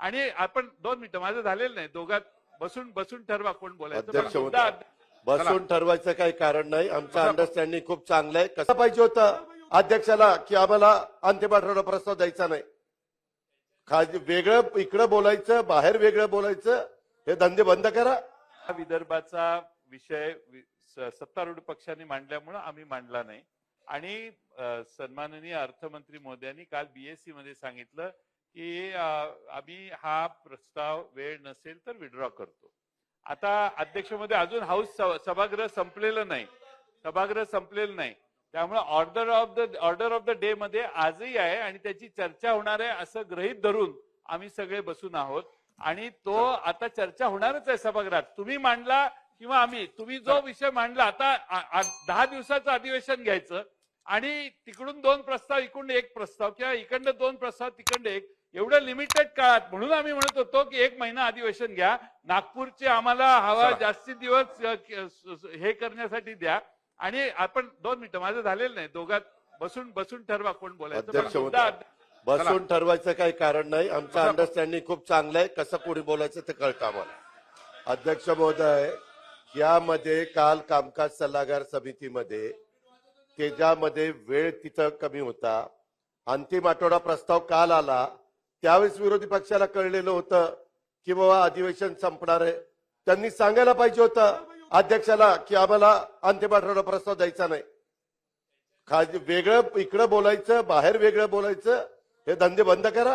आणि आपण दोन मिनिटं माझं झालेलं नाही. दोघात बसून बसून ठरवा कोण बोलायचं. बसून ठरवायचं काही कारण नाही. आमचं अंडरस्टँडिंग खूप चांगलं आहे कसं पाहिजे होतं अध्यक्षाला की आम्हाला अंतिम आठवडा प्रस्ताव द्यायचा नाही? खाली वेगळं इकडं बोलायचं बाहेर वेगळं बोलायचं हे धंदे बंद करा. हा विदर्भाचा विषय सत्तारूढ पक्षाने मांडल्यामुळं आम्ही मांडला नाही. आणि सन्माननीय अर्थमंत्री मोदयांनी काल बीएससी मध्ये सांगितलं की आम्ही हा प्रस्ताव वेळ नसेल तर विड्रॉ करतो. आता अध्यक्षमध्ये अजून हाऊस सभागृह संपलेलं नाही. सभागृह संपलेलं नाही. त्यामुळे order of the order of the day मध्ये आजही आहे आणि त्याची चर्चा होणार आहे असं गृहीत धरून आम्ही सगळे बसून आहोत. आणि तो आता चर्चा होणारच आहे सभागृहात. तुम्ही मांडला किंवा आम्ही तुम्ही जो विषय मांडला आता दहा दिवसाचं अधिवेशन घ्यायचं आणि तिकडून दोन प्रस्ताव इकडून एक प्रस्ताव किंवा इकडनं दोन प्रस्ताव तिकडं एक एवढं लिमिटेड काळात. म्हणून आम्ही म्हणत होतो की एक महिना अधिवेशन घ्या. नागपूरचे आम्हाला हवा. जास्तीत दिवस हे करण्यासाठी द्या. आणि आपण दोन मिनिटं माझं झालेलं नाही. दोघात बसून बसून ठरवा कोण बोलायचं. बसून ठरवायचं काही कारण नाही. आमचं अंडरस्टँडिंग खूप चांगलं आहे. कसं कोणी बोलायचं ते कळतं आम्हाला. अध्यक्ष महोदय यामध्ये काल कामकाज सल्लागार समितीमध्ये त्याच्यामध्ये वेळ तिथं कमी होता. अंतिम आठवडा प्रस्ताव काल आला. त्यावेळेस विरोधी पक्षाला कळलेलं होतं की बाबा अधिवेशन संपणार आहे. त्यांनी सांगायला पाहिजे होतं अध्यक्षाला की आम्हाला अंतिम आठवडा प्रस्ताव द्यायचा नाही. खाज वेगळं इकडं बोलायचं बाहेर वेगळं बोलायचं हे धंदे बंद करा.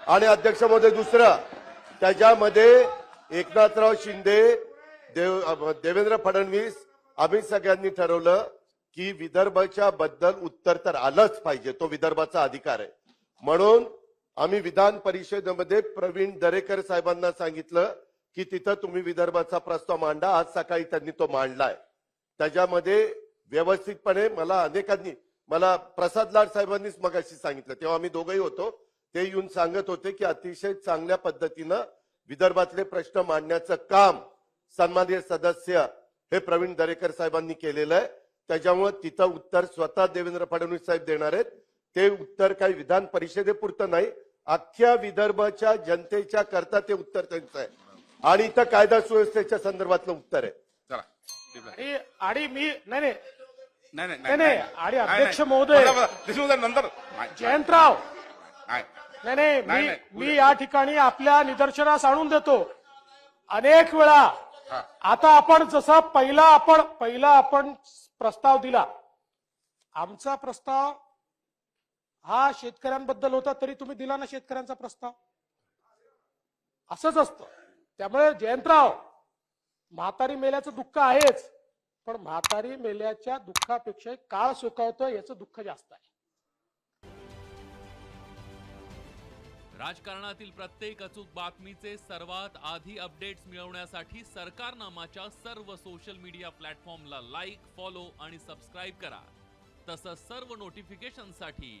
आणि अध्यक्ष महोदय दुसरं त्याच्यामध्ये एकनाथराव शिंदे देव देवेंद्र फडणवीस आम्ही सगळ्यांनी ठरवलं की विदर्भाच्या बद्दल उत्तर तर आलंच पाहिजे तो विदर्भाचा अधिकार आहे. म्हणून आम्ही विधान परिषदेमध्ये प्रवीण दरेकर साहेबांना सांगितलं की तिथं तुम्ही विदर्भाचा प्रस्ताव मांडा. आज सकाळी त्यांनी तो मांडलाय. त्याच्यामध्ये व्यवस्थितपणे मला अनेकांनी मला प्रसाद लाड साहेबांनीच मगाशी सांगितलं. तेव्हा आम्ही दोघंही होतो. ते येऊन सांगत होते की अतिशय चांगल्या पद्धतीनं विदर्भातले प्रश्न मांडण्याचं काम सन्माननीय सदस्य हे प्रवीण दरेकर साहेबांनी केलेलं आहे. त्याच्यामुळे तिथं उत्तर स्वतः देवेंद्र फडणवीस साहेब देणार आहेत. ते उत्तर काही विधान परिषदेपुरतं नाही अख्ख्या विदर्भाच्या जनतेच्या करता ते उत्तर त्यांचं आहे आणि इथं कायदा सुव्यवस्थेच्या संदर्भातलं उत्तर आहे चला. आणि आणि मी नाही नाही नाही नाही नाही, नाही. आणि नाही, अध्यक्ष नाही. महोदय-. देशमुख साहेब नंतर नाही, जयंतराव नाही. नाही नाही नाही, मी नाही. मी या ठिकाणी आपल्या निदर्शनास आणून देतो अनेक वेळा हा. आता आपण जसा पहिला आपण पहिला आपण प्रस्ताव दिला आमचा प्रस्ताव हा शेतकऱ्यांबद्दल होता तरी तुम्ही दिला ना शेतकऱ्यांचा प्रस्ताव? असंच असतं. त्यामुळे जयंतराव म्हातारी मेल्याचं दुःख आहेच पण म्हातारी मेल्याच्या दुःखापेक्षा काळ सुखावतो याचं दुःख जास्त आहे. राजकारणातील प्रत्येक अचूक बातमीचे सर्वात आधी अपडेट्स मिळवण्यासाठी सरकारनामाच्या सर्व सोशल मीडिया प्लॅटफॉर्मला लाईक फॉलो आणि सबस्क्राईब करा. तसंच सर्व नोटिफिकेशनसाठी